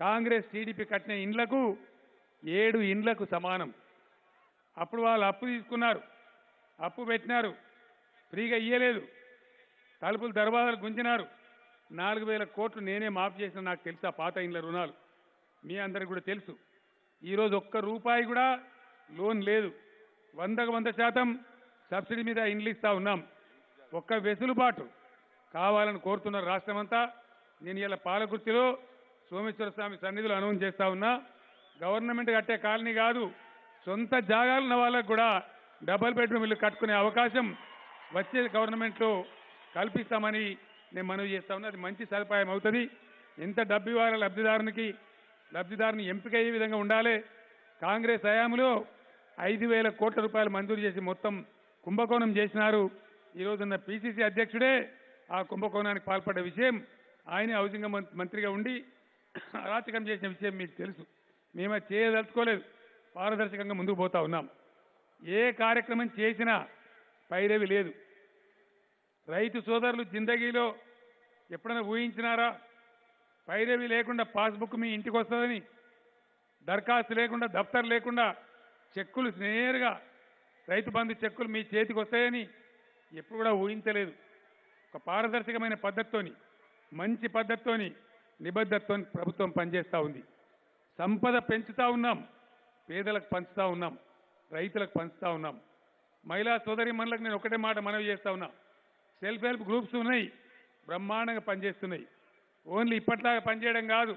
Congress TDP కట్టిన ఇండ్లకు ఏడు ఇండ్లకు సమానం. అప్పుడు వాళ్ళు అప్పు తీసుకున్నారు. అప్పు పెట్టినారు. ఫ్రీగా ఇయ్యలేదు. తలుపులు దర్వాజాలు గుంజినారు. నాలుగు వేల కోట్లు నేనే మాఫ్ చేసిన నాకు తెలుసు ఆ పాత ఇండ్ల రుణాలు. మీ అందరికి కూడా తెలుసు. ఈరోజు ఒక్క రూపాయి కూడా లోన్ లేదు. వందకు వంద శాతం సబ్సిడీ మీద ఇండ్లు ఇస్తా ఉన్నాం. ఒక్క వెసులుబాటు కావాలని కోరుతున్నారు రాష్ట్రమంతా. నేను ఇలా పాలకుర్తిలో సోమేశ్వర స్వామి సన్నిధులు అనౌన్స్ చేస్తా ఉన్నా గవర్నమెంట్ కట్టే కాలనీ కాదు సొంత జాగాలున్న వాళ్ళకు కూడా డబల్ బెడ్రూమ్ ఇల్లు కట్టుకునే అవకాశం వచ్చే గవర్నమెంట్లో కల్పిస్తామని నేను మనవి చేస్తా ఉన్నా. అది మంచి సదుపాయం అవుతుంది. ఎంత డబ్బు ఇవ్వాలి లబ్ధిదారునికి లబ్ధిదారుని ఎంపిక అయ్యే విధంగా ఉండాలి. కాంగ్రెస్ హయాంలో ఐదు వేల కోట్ల రూపాయలు మంజూరు చేసి మొత్తం కుంభకోణం చేసినారు. ఈరోజున్న పీసీసీ అధ్యక్షుడే ఆ కుంభకోణానికి పాల్పడ్డ విషయం ఆయనే హౌసింగ్ మంత్రిగా ఉండి అరాచకం చేసిన విషయం మీకు తెలుసు. మేము చేయదలుచుకోలేదు. పారదర్శకంగా ముందుకు పోతా ఉన్నాం. ఏ కార్యక్రమం చేసినా పైరవి లేదు. రైతు సోదరులు జిందగీలో ఎప్పుడైనా ఊహించినారా? పైరవి లేకుండా పాస్బుక్ మీ ఇంటికి వస్తుందని దరఖాస్తు లేకుండా దఫ్తర్ లేకుండా చెక్కులు నేరుగా రైతు బంధు చెక్కులు మీ చేతికి వస్తాయని ఎప్పుడు కూడా ఊహించలేదు. ఒక పారదర్శకమైన పద్ధతితోని మంచి పద్ధతితోని నిబద్ధతతో ప్రభుత్వం పనిచేస్తూ ఉంది. సంపద పెంచుతూ ఉన్నాం. పేదలకు పంచుతూ ఉన్నాం. రైతులకు పంచుతూ ఉన్నాం. మహిళా సోదరి మనులకు నేను ఒకటే మాట మనవి చేస్తూ ఉన్నా. సెల్ఫ్ హెల్ప్ గ్రూప్స్ ఉన్నాయి. బ్రహ్మాండంగా పనిచేస్తున్నాయి. ఓన్లీ ఇప్పట్లాగా పనిచేయడం కాదు.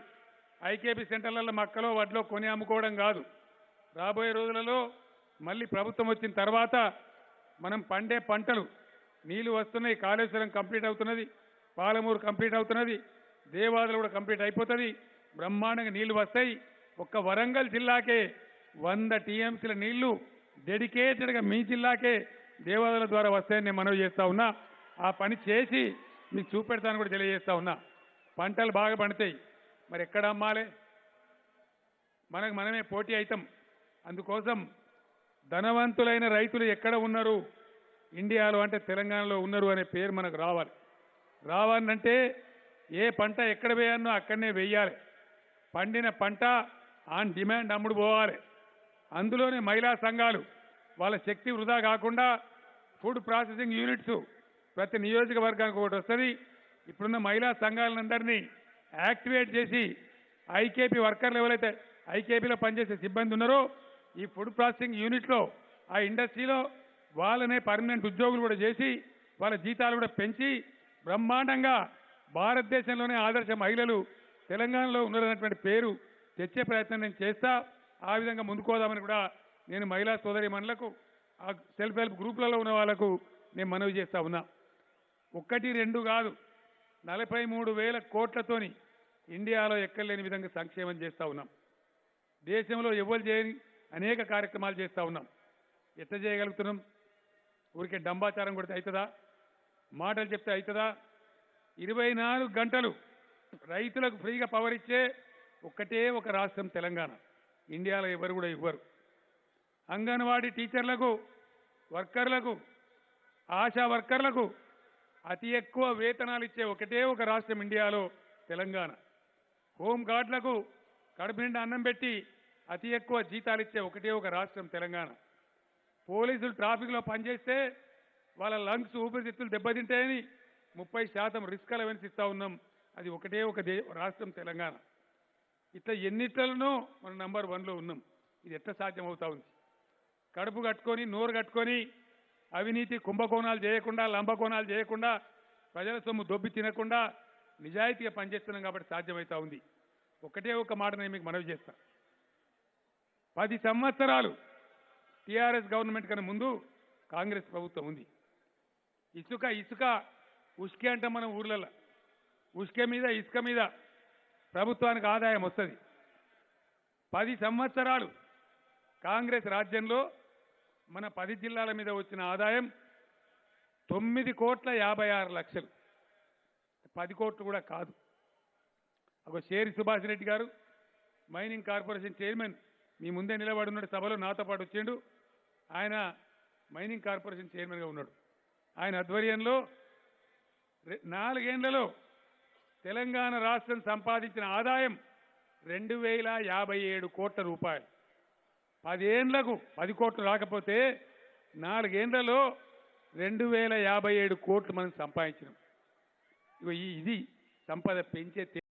ఐకేపీ సెంటర్లలో మక్కలో వడ్లో కొని అమ్ముకోవడం కాదు. రాబోయే రోజులలో మళ్ళీ ప్రభుత్వం వచ్చిన తర్వాత మనం పండే పంటలు నీళ్ళు వస్తున్నాయి. కాళేశ్వరం కంప్లీట్ అవుతున్నది. పాలమూరు కంప్లీట్ అవుతున్నది. దేవాదులు కూడా కంప్లీట్ అయిపోతుంది. బ్రహ్మాండంగా నీళ్ళు వస్తాయి. ఒక్క వరంగల్ జిల్లాకే వంద టీఎంసీల నీళ్ళు డెడికేటెడ్గా మీ జిల్లాకే దేవాదుల ద్వారా వస్తాయని నేను మనవి చేస్తా ఉన్నా. ఆ పని చేసి మీకు చూపెడతాను కూడా తెలియజేస్తా ఉన్నా. పంటలు బాగా పండుతాయి. మరి ఎక్కడ అమ్మాలి? మనకు మనమే పోటీ అవుతాం అందుకోసం ధనవంతులైన రైతులు ఎక్కడ ఉన్నారు? ఇండియాలో అంటే తెలంగాణలో ఉన్నారు అనే పేరు మనకు రావాలి. రావాలంటే ఏ పంట ఎక్కడ వేయాలనో అక్కడనే వేయాలి. పండిన పంట ఆన్ డిమాండ్ అమ్ముడు పోవాలి. అందులోనే మహిళా సంఘాలు వాళ్ళ శక్తి వృధా కాకుండా ఫుడ్ ప్రాసెసింగ్ యూనిట్స్ ప్రతి నియోజకవర్గానికి ఒకటి వస్తుంది. ఇప్పుడున్న మహిళా సంఘాలందరినీ యాక్టివేట్ చేసి ఐకేపీ వర్కర్లు ఎవరైతే ఐకేపీలో పనిచేసే సిబ్బంది ఉన్నారో ఈ ఫుడ్ ప్రాసెసింగ్ యూనిట్లో ఆ ఇండస్ట్రీలో వాళ్ళనే పర్మనెంట్ ఉద్యోగులు కూడా చేసి వాళ్ళ జీతాలు కూడా పెంచి బ్రహ్మాండంగా భారతదేశంలోనే ఆదర్శ మహిళలు తెలంగాణలో ఉన్నారన్నటువంటి పేరు తెచ్చే ప్రయత్నం నేను చేస్తా ఆ విధంగా ముందుకోదామని కూడా నేను మహిళా సోదరి మనులకు ఆ సెల్ఫ్ హెల్ప్ గ్రూపులలో ఉన్న వాళ్ళకు నేను మనవి చేస్తా ఉన్నా. ఒక్కటి రెండు కాదు నలభై మూడు వేల కోట్లతోని ఇండియాలో ఎక్కలేని విధంగా సంక్షేమం చేస్తా ఉన్నాం. దేశంలో ఎవరు చేయని అనేక కార్యక్రమాలు చేస్తా ఉన్నాం. ఎట్లా చేయగలుగుతున్నాం? ఊరికే డంబాచారం కొడితే అవుతుందా మాటలు చెప్తే అవుతుందా ఇరవై నాలుగు గంటలు రైతులకు ఫ్రీగా పవర్ ఇచ్చే ఒక్కటే ఒక రాష్ట్రం తెలంగాణ. ఇండియాలో ఎవరు కూడా ఇవ్వరు. అంగన్వాడీ టీచర్లకు వర్కర్లకు ఆశా వర్కర్లకు అతి ఎక్కువ వేతనాలు ఇచ్చే ఒకటే ఒక రాష్ట్రం ఇండియాలో తెలంగాణ. హోమ్ గార్డులకు కడుపు నిండా అన్నం పెట్టి అతి ఎక్కువ జీతాలు ఇచ్చే ఒకటే ఒక రాష్ట్రం తెలంగాణ. పోలీసులు ట్రాఫిక్లో పనిచేస్తే వాళ్ళ లంగ్స్ ఊపిరితిత్తులు దెబ్బతింటాయని ముప్పై శాతం రిస్క్ అలవెన్స్ ఇస్తా ఉన్నాం. అది ఒకటే ఒక దే రాష్ట్రం తెలంగాణ. ఇట్లా ఎన్నిట్లలోనూ మనం నంబర్ వన్లో ఉన్నాం. ఇది ఎట్లా సాధ్యం అవుతా ఉంది? కడుపు కట్టుకొని నోరు కట్టుకొని అవినీతి కుంభకోణాలు చేయకుండా లంబకోణాలు చేయకుండా ప్రజల సొమ్ము దొబ్బి తినకుండా నిజాయితీగా పనిచేస్తున్నాం కాబట్టి సాధ్యమవుతా ఉంది. ఒకటే ఒక మాట నేను మీకు మనవి చేస్తా. పది సంవత్సరాలు టీఆర్ఎస్ గవర్నమెంట్ కన్నా ముందు కాంగ్రెస్ ప్రభుత్వం ఉంది. ఇసుక ఇసుక ఉసుకే అంటే మనం ఊర్లలో. ఉసుక మీద ఇసుక మీద ప్రభుత్వానికి ఆదాయం వస్తుంది. పది సంవత్సరాలు కాంగ్రెస్ రాజ్యంలో మన పది జిల్లాల మీద వచ్చిన ఆదాయం తొమ్మిది కోట్ల యాభై ఆరు లక్షలు. పది కోట్లు కూడా కాదు. ఒక షేరి సుభాష్ రెడ్డి గారు మైనింగ్ కార్పొరేషన్ చైర్మన్ మీ ముందే నిలబడి ఉన్నాడు సభలో నాతో పాటు వచ్చిండు. ఆయన మైనింగ్ కార్పొరేషన్ చైర్మన్గా ఉన్నాడు. ఆయన ఆధ్వర్యంలో నాలుగేండ్లలో తెలంగాణ రాష్ట్రం సంపాదించిన ఆదాయం రెండు వేల యాభై ఏడు కోట్ల రూపాయలు. పదేండ్లకు పది కోట్లు రాకపోతే నాలుగేండ్లలో రెండు వేల యాభై ఏడు కోట్లు మనం సంపాదించినాం. ఇది సంపద పెంచే